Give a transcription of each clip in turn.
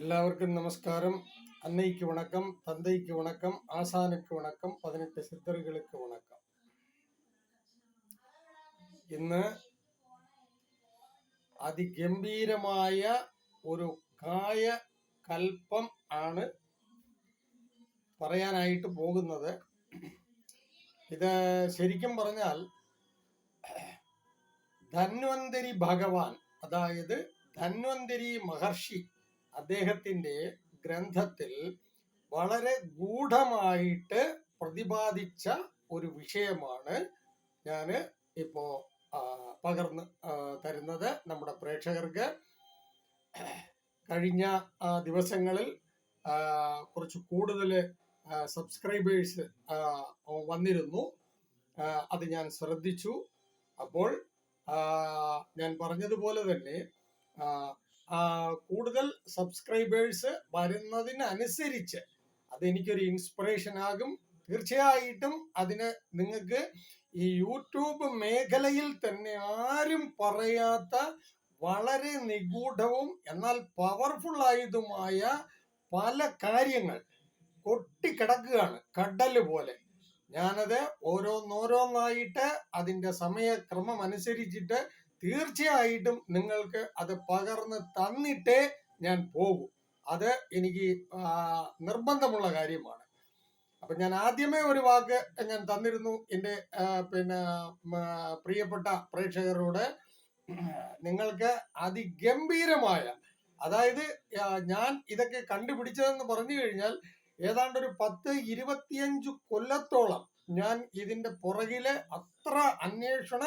எல்லாருக்கும் நமஸ்காரம் அன்னைக்கு வணக்கம் தந்தைக்கு வணக்கம் ஆசானுக்கு வணக்கம் പതിനെട്ട് സിദ്ധറുകൾക്ക് വണക്കം ഇന്ന് അതിഗംഭീരമായ ഒരു കായ കൽപ്പം ആണ് പറയാനായിട്ട് പോകുന്നത് ഇത് ശരിക്കും പറഞ്ഞാൽ ധന്വന്തരി ഭഗവാൻ അതായത് ധന്വന്തരി മഹർഷി അദ്ദേഹത്തിന്റെ ഗ്രന്ഥത്തിൽ വളരെ ഗൂഢമായിട്ട് പ്രതിപാദിച്ച ഒരു വിഷയമാണ് ഞാൻ ഇപ്പോൾ പകർന്ന് തരുന്നത് നമ്മുടെ പ്രേക്ഷകർക്ക്. കഴിഞ്ഞ ദിവസങ്ങളിൽ കുറച്ച് കൂടുതൽ സബ്സ്ക്രൈബേഴ്സ് വന്നിരുന്നു. അത് ഞാൻ ശ്രദ്ധിച്ചു. അപ്പോൾ ഞാൻ പറഞ്ഞതുപോലെ തന്നെ കൂടുതൽ സബ്സ്ക്രൈബേഴ്സ് വരുന്നതിനനുസരിച്ച് അതെനിക്കൊരു ഇൻസ്പിറേഷൻ ആകും. തീർച്ചയായിട്ടും അതിന് നിങ്ങൾക്ക് ഈ യൂട്യൂബ് മേഖലയിൽ തന്നെ ആരും പറയാത്ത വളരെ നിഗൂഢവും എന്നാൽ പവർഫുൾ ആയതുമായ പല കാര്യങ്ങൾ കൊട്ടിക്കിടക്കുകയാണ്. കടൽ പോലെ. ഞാനത് ഓരോന്നോരോന്നായിട്ട് അതിന്റെ സമയക്രമം അനുസരിച്ചിട്ട് തീർച്ചയായിട്ടും നിങ്ങൾക്ക് അത് പകർന്ന് തന്നിട്ടേ ഞാൻ പോകും. അത് എനിക്ക് നിർബന്ധമുള്ള കാര്യമാണ്. അപ്പൊ ഞാൻ ആദ്യമേ ഒരു വാക്ക് ഞാൻ തന്നിരുന്നു. എന്റെ പിന്നെ പ്രിയപ്പെട്ട പ്രേക്ഷകരോട്. നിങ്ങൾക്ക് അതിഗംഭീരമായ അതായത് ഞാൻ ഇതൊക്കെ കണ്ടുപിടിച്ചതെന്ന് പറഞ്ഞു കഴിഞ്ഞാൽ ഏതാണ്ട് ഒരു പത്ത് ഇരുപത്തിയഞ്ചു കൊല്ലത്തോളം ഞാൻ ഇതിന്റെ പുറകിൽ അത്ര അന്വേഷണ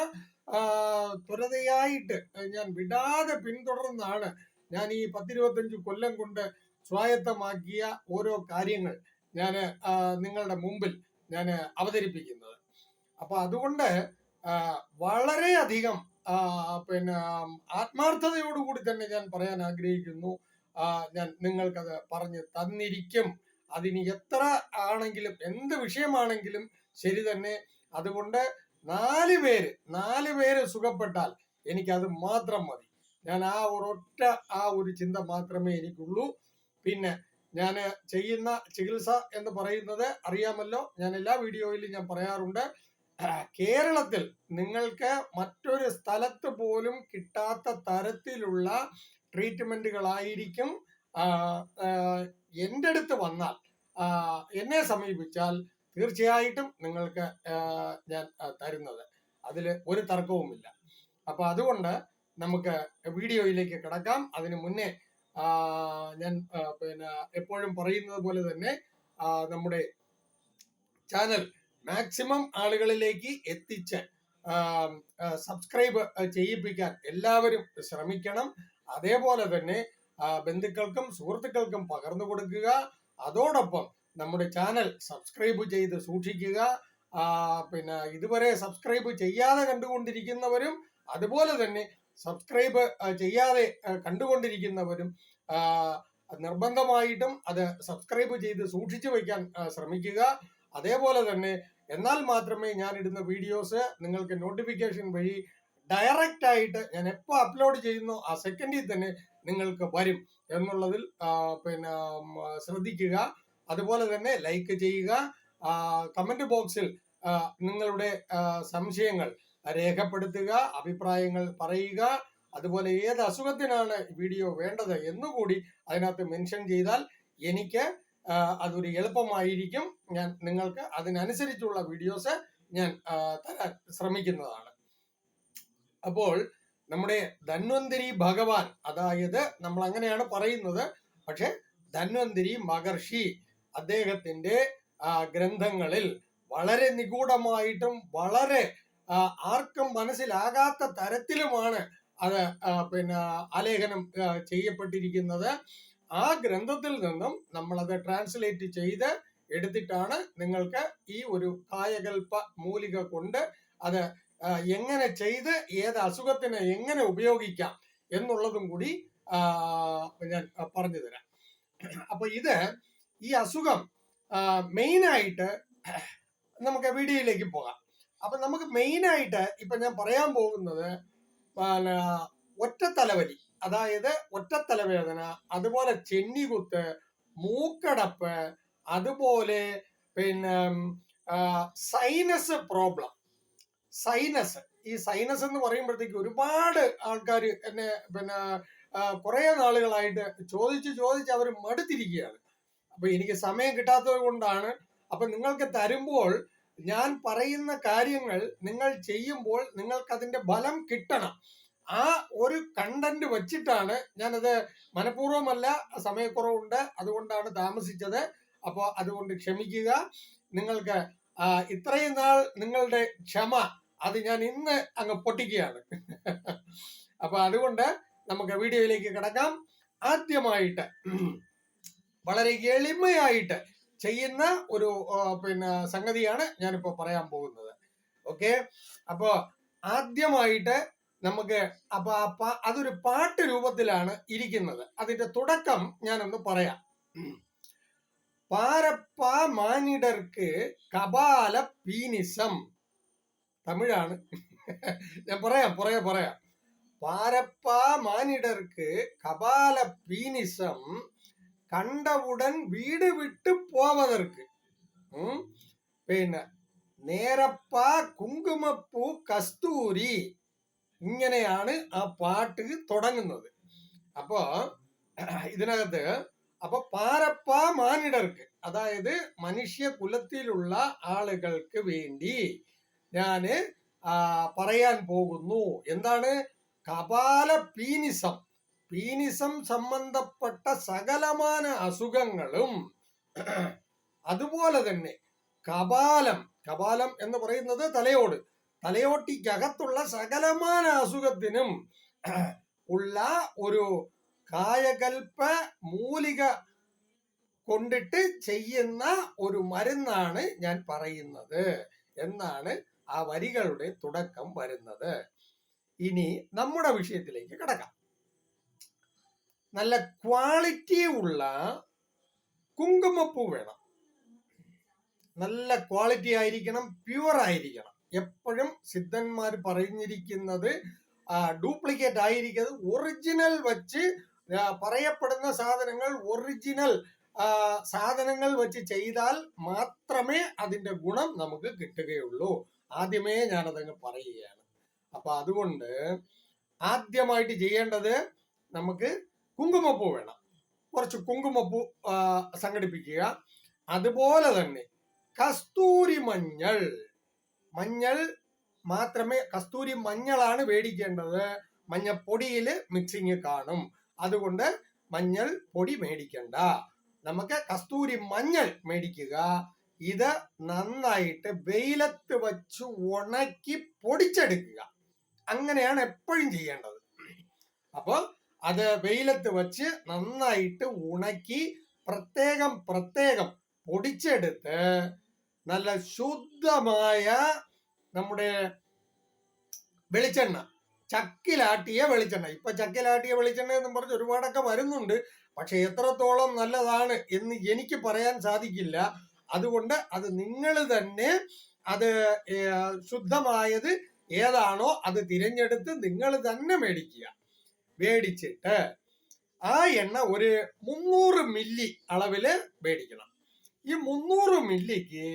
ത്വരതയായിട്ട് ഞാൻ വിടാതെ പിന്തുടർന്നാണ് ഞാൻ ഈ പത്തിരുപത്തഞ്ച് കൊല്ലം കൊണ്ട് സ്വായത്തമാക്കിയ ഓരോ കാര്യങ്ങൾ ഞാൻ നിങ്ങളുടെ മുമ്പിൽ ഞാൻ അവതരിപ്പിക്കുന്നത്. അപ്പൊ അതുകൊണ്ട് വളരെ വളരെയധികം പിന്നെ ആത്മാർത്ഥതയോടുകൂടി തന്നെ ഞാൻ പറയാൻ ആഗ്രഹിക്കുന്നു. ഞാൻ നിങ്ങൾക്കത് പറഞ്ഞു തന്നിരിക്കും. അതിന് എത്ര ആണെങ്കിലും എന്ത് വിഷയമാണെങ്കിലും ശരി തന്നെ. അതുകൊണ്ട് നാല് പേര് നാല് പേര് സുഖപ്പെട്ടാൽ എനിക്കത് മാത്രം മതി. ഞാൻ ആ ഒരൊറ്റ ആ ഒരു ചിന്ത മാത്രമേ എനിക്കുള്ളൂ. പിന്നെ ഞാൻ ചെയ്യുന്ന ചികിത്സ എന്ന് പറയുന്നത് അറിയാമല്ലോ. ഞാൻ എല്ലാ വീഡിയോയിലും ഞാൻ പറയാറുണ്ട്. കേരളത്തിൽ നിങ്ങൾക്ക് മറ്റൊരു സ്ഥലത്ത് പോലും കിട്ടാത്ത തരത്തിലുള്ള ട്രീറ്റ്മെന്റുകളായിരിക്കും എന്റെ അടുത്ത് വന്നാൽ എന്നെ സമീപിച്ചാൽ തീർച്ചയായിട്ടും നിങ്ങൾക്ക് ഞാൻ തരുന്നത്. അതിൽ ഒരു തർക്കവുമില്ല. അപ്പൊ അതുകൊണ്ട് നമുക്ക് വീഡിയോയിലേക്ക് കിടക്കാം. അതിനു മുന്നേ ഞാൻ പിന്നെ എപ്പോഴും പറയുന്നത് പോലെ തന്നെ നമ്മുടെ ചാനൽ മാക്സിമം ആളുകളിലേക്ക് എത്തിച്ച് സബ്സ്ക്രൈബ് ചെയ്യിപ്പിക്കാൻ എല്ലാവരും ശ്രമിക്കണം. അതേപോലെ തന്നെ ബന്ധുക്കൾക്കും സുഹൃത്തുക്കൾക്കും പകർന്നു കൊടുക്കുക. അതോടൊപ്പം നമ്മുടെ ചാനൽ സബ്സ്ക്രൈബ് ചെയ്ത് സൂക്ഷിക്കുക. പിന്നെ ഇതുവരെ സബ്സ്ക്രൈബ് ചെയ്യാതെ കണ്ടുകൊണ്ടിരിക്കുന്നവരും അതുപോലെ തന്നെ സബ്സ്ക്രൈബ് ചെയ്യാതെ കണ്ടുകൊണ്ടിരിക്കുന്നവരും നിർബന്ധമായിട്ടും അത് സബ്സ്ക്രൈബ് ചെയ്ത് സൂക്ഷിച്ചു വയ്ക്കാൻ ശ്രമിക്കുക. അതേപോലെ തന്നെ എന്നാൽ മാത്രമേ ഞാൻ ഇടുന്ന വീഡിയോസ് നിങ്ങൾക്ക് നോട്ടിഫിക്കേഷൻ വഴി ഡയറക്റ്റ് ആയിട്ട് ഞാൻ എപ്പോൾ അപ്ലോഡ് ചെയ്യുന്നു ആ സെക്കൻഡിൽ തന്നെ നിങ്ങൾക്ക് വരും എന്നുള്ളതിൽ പിന്നെ ശ്രദ്ധിക്കുക. അതുപോലെ തന്നെ ലൈക്ക് ചെയ്യുക. കമന്റ് ബോക്സിൽ നിങ്ങളുടെ സംശയങ്ങൾ രേഖപ്പെടുത്തുക അഭിപ്രായങ്ങൾ പറയുക. അതുപോലെ ഏത് അസുഖത്തിനാണ് വീഡിയോ വേണ്ടത് എന്നുകൂടി അതിനകത്ത് മെൻഷൻ ചെയ്താൽ എനിക്ക് അതൊരു എളുപ്പമായിരിക്കും. ഞാൻ നിങ്ങൾക്ക് അതിനനുസരിച്ചുള്ള വീഡിയോസ് ഞാൻ തരാൻ ശ്രമിക്കുന്നതാണ്. അപ്പോൾ നമ്മുടെ ധന്വന്തരി ഭഗവാൻ അതായത് നമ്മൾ അങ്ങനെയാണ് പറയുന്നത്. പക്ഷെ ധന്വന്തരി മഹർഷി അദ്ദേഹത്തിന്റെ ഗ്രന്ഥങ്ങളിൽ വളരെ നിഗൂഢമായിട്ടും വളരെ ആർക്കും മനസ്സിലാകാത്ത തരത്തിലുമാണ് അത് പിന്നെ ആലേഖനം ചെയ്യപ്പെട്ടിരിക്കുന്നത്. ആ ഗ്രന്ഥത്തിൽ നിന്നും നമ്മളത് ട്രാൻസ്ലേറ്റ് ചെയ്ത് എടുത്തിട്ടാണ് നിങ്ങൾക്ക് ഈ ഒരു കായകൽപ്പ മൂലിക കൊണ്ട് അത് എങ്ങനെ ചെയ്ത് ഏത് അസുഖത്തിന് എങ്ങനെ ഉപയോഗിക്കാം എന്നുള്ളതും കൂടി ഞാൻ പറഞ്ഞു തരാം. അപ്പൊ ഇത് ഈ അസുഖം മെയിൻ ആയിട്ട് നമുക്ക് വീഡിയോയിലേക്ക് പോകാം. അപ്പൊ നമുക്ക് മെയിനായിട്ട് ഇപ്പൊ ഞാൻ പറയാൻ പോകുന്നത് ഒറ്റ തലവലി അതായത് ഒറ്റത്തലവേദന അതുപോലെ ചെന്നികുത്ത് മൂക്കടപ്പ് അതുപോലെ പിന്നെ സൈനസ് പ്രോബ്ലം സൈനസ് ഈ സൈനസ് എന്ന് പറയുമ്പോഴത്തേക്ക് ഒരുപാട് ആൾക്കാർ എന്നെ പിന്നെ കുറെ നാളുകളായിട്ട് ചോദിച്ച് ചോദിച്ച് അവർ മടുത്തിരിക്കുകയാണ്. അപ്പൊ എനിക്ക് സമയം കിട്ടാത്തത് കൊണ്ടാണ് അപ്പൊ നിങ്ങൾക്ക് തരുമ്പോൾ ഞാൻ പറയുന്ന കാര്യങ്ങൾ നിങ്ങൾ ചെയ്യുമ്പോൾ നിങ്ങൾക്ക് അതിന്റെ ഫലം കിട്ടണം. ആ ഒരു കണ്ടന്റ് വെച്ചിട്ടാണ് ഞാനത് മനഃപൂർവമല്ല സമയക്കുറവുണ്ട് അതുകൊണ്ടാണ് താമസിച്ചത്. അപ്പോൾ അതുകൊണ്ട് ക്ഷമിക്കുക. നിങ്ങൾക്ക് ഇത്രയും നാൾ നിങ്ങളുടെ ക്ഷമ അത് ഞാൻ ഇന്ന് അങ്ങ് പൊട്ടിക്കുകയാണ്. അപ്പൊ അതുകൊണ്ട് നമുക്ക് വീഡിയോയിലേക്ക് കിടക്കാം. ആദ്യമായിട്ട് വളരെ എളിമയായിട്ട് ചെയ്യുന്ന ഒരു പിന്നെ സംഗതിയാണ് ഞാനിപ്പോ പറയാൻ പോകുന്നത്. ഓക്കെ? അപ്പോ ആദ്യമായിട്ട് നമുക്ക് അപ്പൊ അതൊരു പാട്ട് രൂപത്തിലാണ് ഇരിക്കുന്നത്. അതിന്റെ തുടക്കം ഞാനൊന്ന് പറയാം. പാരപ്പ മാനിടർക്ക് കപാല പീനിസം. തമിഴാണ്. ഞാൻ പറയാം പറയാ പറയാം. പാരപ്പ മാനിടർക്ക് കപാല പീനിസം കണ്ടവുടൻ വീട് വിട്ട് പോവതற்கு. പിന്നെ നേരപ്പ കുങ്കുമപ്പൂ കസ്തൂരി ഇങ്ങനെയാണ് ആ പാട്ട് തുടങ്ങുന്നത്. അപ്പോ ഇതിനകത്ത് അപ്പൊ പാരപ്പ മാനിടർക്ക് അതായത് മനുഷ്യ കുലത്തിലുള്ള ആളുകൾക്ക് വേണ്ടി ഞാൻ പറയാൻ പോകുന്നു. എന്താണ്? കപാല പീനിസം പീനിസം സംബന്ധപ്പെട്ട സകലമാന അസുഖങ്ങളും അതുപോലെ തന്നെ കപാലം കപാലം എന്ന് പറയുന്നത് തലയോട് തലയോട്ടിക്കകത്തുള്ള സകലമാന അസുഖത്തിനും ഉള്ള ഒരു കായകൽപ്പ മൂലിക കൊണ്ടിട്ട് ചെയ്യുന്ന ഒരു മരുന്നാണ് ഞാൻ പറയുന്നത് എന്നാണ് ആ വരികളുടെ തുടക്കം വരുന്നത്. ഇനി നമ്മുടെ വിഷയത്തിലേക്ക് കിടക്കാം. നല്ല ക്വാളിറ്റി ഉള്ള കുങ്കുമപ്പൂ വേണം. നല്ല ക്വാളിറ്റി ആയിരിക്കണം പ്യുവർ ആയിരിക്കണം. എപ്പോഴും സിദ്ധന്മാർ പറഞ്ഞിരിക്കുന്നത് ഡ്യൂപ്ലിക്കേറ്റ് ആയിരിക്കുന്നത് ഒറിജിനൽ വച്ച് പറയപ്പെടുന്ന സാധനങ്ങൾ ഒറിജിനൽ സാധനങ്ങൾ വെച്ച് ചെയ്താൽ മാത്രമേ അതിന്റെ ഗുണം നമുക്ക് കിട്ടുകയുള്ളൂ. ആദ്യമേ ഞാനതങ്ങ് പറയുകയാണ്. അപ്പൊ അതുകൊണ്ട് ആദ്യമായിട്ട് ചെയ്യേണ്ടത് നമുക്ക് കുങ്കുമപ്പൂ വേണം. കുറച്ച് കുങ്കുമപ്പൂ സംഘടിപ്പിക്കുക. അതുപോലെ തന്നെ കസ്തൂരി മഞ്ഞൾ. മഞ്ഞൾ മാത്രമേ കസ്തൂരി മഞ്ഞളാണ് മേടിക്കേണ്ടത്. മഞ്ഞപ്പൊടിയിൽ മിക്സിങ് കാണും. അതുകൊണ്ട് മഞ്ഞൾ പൊടി മേടിക്കണ്ട. നമുക്ക് കസ്തൂരി മഞ്ഞൾ മേടിക്കുക. ഇത് നന്നായിട്ട് വെയിലത്ത് വച്ച് ഉണക്കി പൊടിച്ചെടുക്കുക. അങ്ങനെയാണ് എപ്പോഴും ചെയ്യേണ്ടത്. അപ്പോൾ അത് വെയിലത്ത് വച്ച് നന്നായിട്ട് ഉണക്കി പ്രത്യേകം പ്രത്യേകം പൊടിച്ചെടുത്ത് നല്ല ശുദ്ധമായ നമ്മുടെ വെളിച്ചെണ്ണ ചക്കിലാട്ടിയ വെളിച്ചെണ്ണ. ഇപ്പൊ ചക്കിലാട്ടിയ വെളിച്ചെണ്ണ എന്ന് പറഞ്ഞ് ഒരുപാടൊക്കെ വരുന്നുണ്ട്. പക്ഷെ എത്രത്തോളം നല്ലതാണ് എന്ന് എനിക്ക് പറയാൻ സാധിക്കില്ല. അതുകൊണ്ട് അത് നിങ്ങൾ തന്നെ അത് ശുദ്ധമായത് ഏതാണോ അത് തിരഞ്ഞെടുത്ത് നിങ്ങൾ തന്നെ മേടിക്കുക. മേടിച്ചിട്ട് ആ എണ്ണ ഒരു മുന്നൂറ് മില്ലി അളവിൽ മേടിക്കണം. ഈ മുന്നൂറ് മില്ലിക്ക്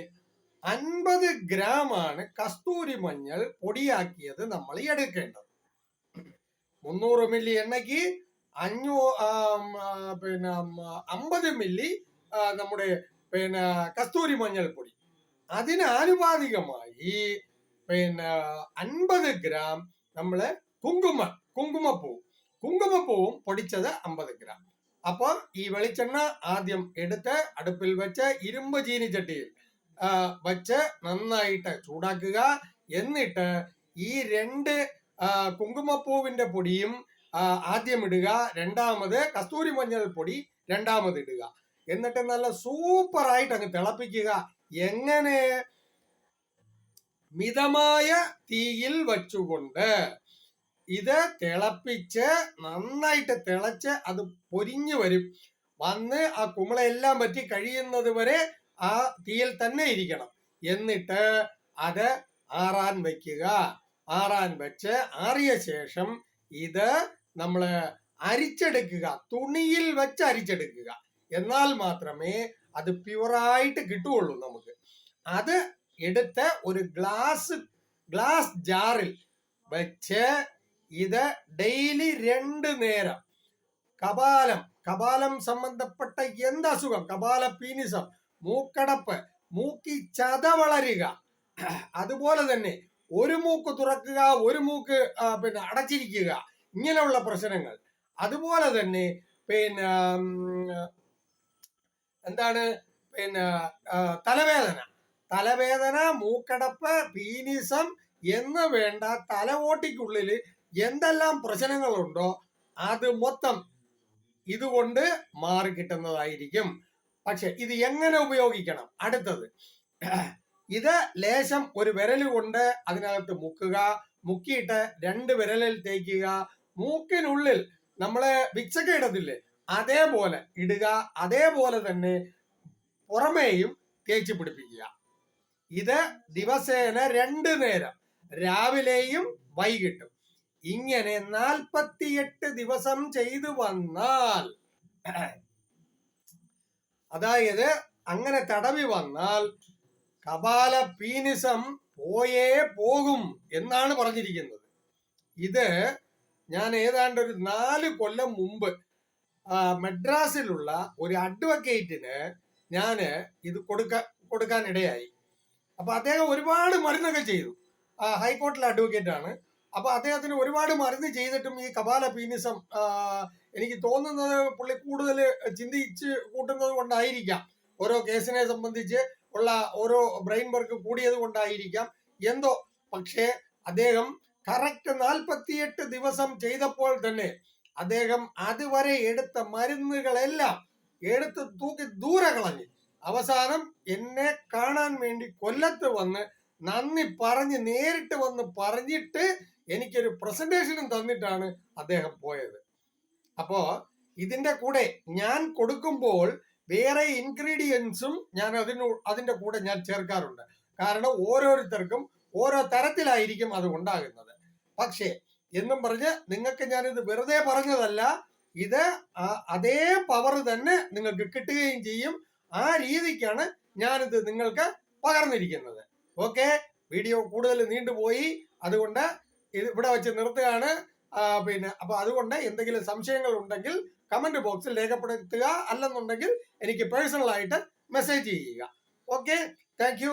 അൻപത് ഗ്രാമാണ് കസ്തൂരി മഞ്ഞൾ പൊടിയാക്കിയത് നമ്മൾ എടുക്കേണ്ടത്. മുന്നൂറ് മില്ലി എണ്ണയ്ക്ക് അഞ്ഞൂ പിന്നെ അമ്പത് മില്ലി നമ്മുടെ പിന്നെ കസ്തൂരി മഞ്ഞൾ പൊടി. അതിന് ആനുപാതികമായി പിന്നെ അൻപത് ഗ്രാം നമ്മൾ കുങ്കുമ കുങ്കുമപ്പൂ. കുങ്കുമപ്പൂവും പൊടിച്ചത് അമ്പത് ഗ്രാം. അപ്പോൾ ഈ വെളിച്ചെണ്ണ ആദ്യം എടുത്ത് അടുപ്പിൽ വെച്ച് ഇരുമ്പ് ചീനിച്ചട്ടിയിൽ വച്ച് നന്നായിട്ട് ചൂടാക്കുക. എന്നിട്ട് ഈ രണ്ട് കുങ്കുമപ്പൂവിന്റെ പൊടിയും ആദ്യം ഇടുക. രണ്ടാമത് കസ്തൂരി മഞ്ഞൾ പൊടി രണ്ടാമത് ഇടുക. എന്നിട്ട് നല്ല സൂപ്പർ ആയിട്ട് അങ്ങ് തിളപ്പിക്കുക. എങ്ങനെ? മിതമായ തീയിൽ വച്ചുകൊണ്ട് ഇത് തിളപ്പിച്ച് നന്നായിട്ട് തിളച്ച് അത് പൊരിഞ്ഞു വരും. വന്ന് ആ കുമ്പളെല്ലാം പറ്റി കഴിയുന്നത് വരെ ആ തീയിൽ തന്നെ ഇരിക്കണം. എന്നിട്ട് അത് ആറാൻ വയ്ക്കുക. ആറാൻ വെച്ച് ആറിയ ശേഷം ഇത് നമ്മൾ അരിച്ചെടുക്കുക. തുണിയിൽ വെച്ച് അരിച്ചെടുക്കുക. എന്നാൽ മാത്രമേ അത് പ്യുവറായിട്ട് കിട്ടുകയുള്ളൂ നമുക്ക്. അത് എടുത്ത് ഒരു ഗ്ലാസ് ഗ്ലാസ് ജാറിൽ വെച്ച് ഇത് ഡെയിലി രണ്ട് നേരം. കപാലം. കപാലം സംബന്ധപ്പെട്ട എന്ത് അസുഖം? കപാല പീനിസം. മൂക്കടപ്പ്. മൂക്കി ചത വളരുക. അതുപോലെ തന്നെ ഒരു മൂക്ക് തുറക്കുക ഒരു മൂക്ക് പിന്നെ അടച്ചിരിക്കുക. ഇങ്ങനെയുള്ള പ്രശ്നങ്ങൾ. അതുപോലെ തന്നെ പിന്നെ എന്താണ്? പിന്നെ തലവേദന. തലവേദന മൂക്കടപ്പ് പീനിസം എന്ന് വേണ്ട തലവോട്ടിക്കുള്ളിൽ എന്തെല്ലാം പ്രശ്നങ്ങളുണ്ടോ അത് മൊത്തം ഇതുകൊണ്ട് മാറി കിട്ടുന്നതായിരിക്കും. പക്ഷെ ഇത് എങ്ങനെ ഉപയോഗിക്കണം? അടുത്തത്. ഇത് ലേശം ഒരു വിരൽ കൊണ്ട് അതിനകത്ത് മുക്കുക മുക്കിയിട്ട് രണ്ട് വിരലിൽ തേക്കുക മൂക്കിനുള്ളിൽ നമ്മൾ വിക്സൊക്കെ ഇടത്തില്ലേ? അതേപോലെ ഇടുക അതേപോലെ തന്നെ പുറമേയും തേച്ച് പിടിപ്പിക്കുക. ഇത് ദിവസേന രണ്ട് നേരം. രാവിലെയും വൈകിട്ടും. ഇങ്ങനെ നാൽപ്പത്തിയെട്ട് ദിവസം ചെയ്തു വന്നാൽ അതായത് അങ്ങനെ തടവി വന്നാൽ കപാല പീനിസം പോയേ പോകും എന്നാണ് പറഞ്ഞിരിക്കുന്നത്. ഇത് ഞാൻ ഏതാണ്ട് ഒരു നാല് കൊല്ലം മുമ്പ് മദ്രാസിലുള്ള ഒരു അഡ്വക്കേറ്റിന് ഞാൻ ഇത് കൊടുക്ക കൊടുക്കാൻ ഇടയായി. അപ്പൊ അദ്ദേഹം ഒരുപാട് മരുന്നൊക്കെ ചെയ്തു. ഹൈക്കോർട്ടിലെ അഡ്വക്കേറ്റ് ആണ് അപ്പൊ അദ്ദേഹത്തിന് ഒരുപാട് മരുന്ന് ചെയ്തിട്ടും ഈ കപാല പീനിസം എനിക്ക് തോന്നുന്നത് പുള്ളി കൂടുതൽ ചിന്തിച്ച് കൂട്ടുന്നത് കൊണ്ടായിരിക്കാം. ഓരോ കേസിനെ സംബന്ധിച്ച് ഉള്ള ഓരോ ബ്രെയിൻ വർക്ക് കൂടിയത് കൊണ്ടായിരിക്കാം. എന്തോ പക്ഷേ അദ്ദേഹം കറക്റ്റ് നാൽപ്പത്തിയെട്ട് ദിവസം ചെയ്തപ്പോൾ തന്നെ അദ്ദേഹം അതുവരെ എടുത്ത മരുന്നുകളെല്ലാം എടുത്ത് തൂക്കി ദൂരെ കളഞ്ഞു. അവസാനം എന്നെ കാണാൻ വേണ്ടി കൊല്ലത്ത് വന്ന് നന്ദി പറഞ്ഞ് നേരിട്ട് വന്ന് പറഞ്ഞിട്ട് എനിക്കൊരു പ്രസന്റേഷനും തന്നിട്ടാണ് അദ്ദേഹം പോയത്. അപ്പോ ഇതിന്റെ കൂടെ ഞാൻ കൊടുക്കുമ്പോൾ വേറെ ഇൻഗ്രീഡിയൻസും ഞാൻ അതിനു അതിന്റെ കൂടെ ഞാൻ ചേർക്കാറുണ്ട്. കാരണം ഓരോരുത്തർക്കും ഓരോ തരത്തിലായിരിക്കും അത് ഉണ്ടാകുന്നത്. പക്ഷേ എന്നും പറഞ്ഞ് നിങ്ങൾക്ക് ഞാനിത് വെറുതെ പറഞ്ഞതല്ല. ഇത് അതേ പവർ തന്നെ നിങ്ങൾക്ക് കിട്ടുകയും ചെയ്യും. ആ രീതിക്കാണ് ഞാനിത് നിങ്ങൾക്ക് പകർന്നിരിക്കുന്നത്. ഓക്കെ വീഡിയോ കൂടുതൽ നീണ്ടുപോയി അതുകൊണ്ട് ഇത് ഇവിടെ വെച്ച് നിർത്തുകയാണ്. പിന്നെ അപ്പൊ അതുകൊണ്ട് എന്തെങ്കിലും സംശയങ്ങൾ ഉണ്ടെങ്കിൽ കമന്റ് ബോക്സിൽ രേഖപ്പെടുത്തുക. അല്ലെന്നുണ്ടെങ്കിൽ എനിക്ക് പേഴ്സണൽ ആയിട്ട് മെസ്സേജ് ചെയ്യുക. Okay thank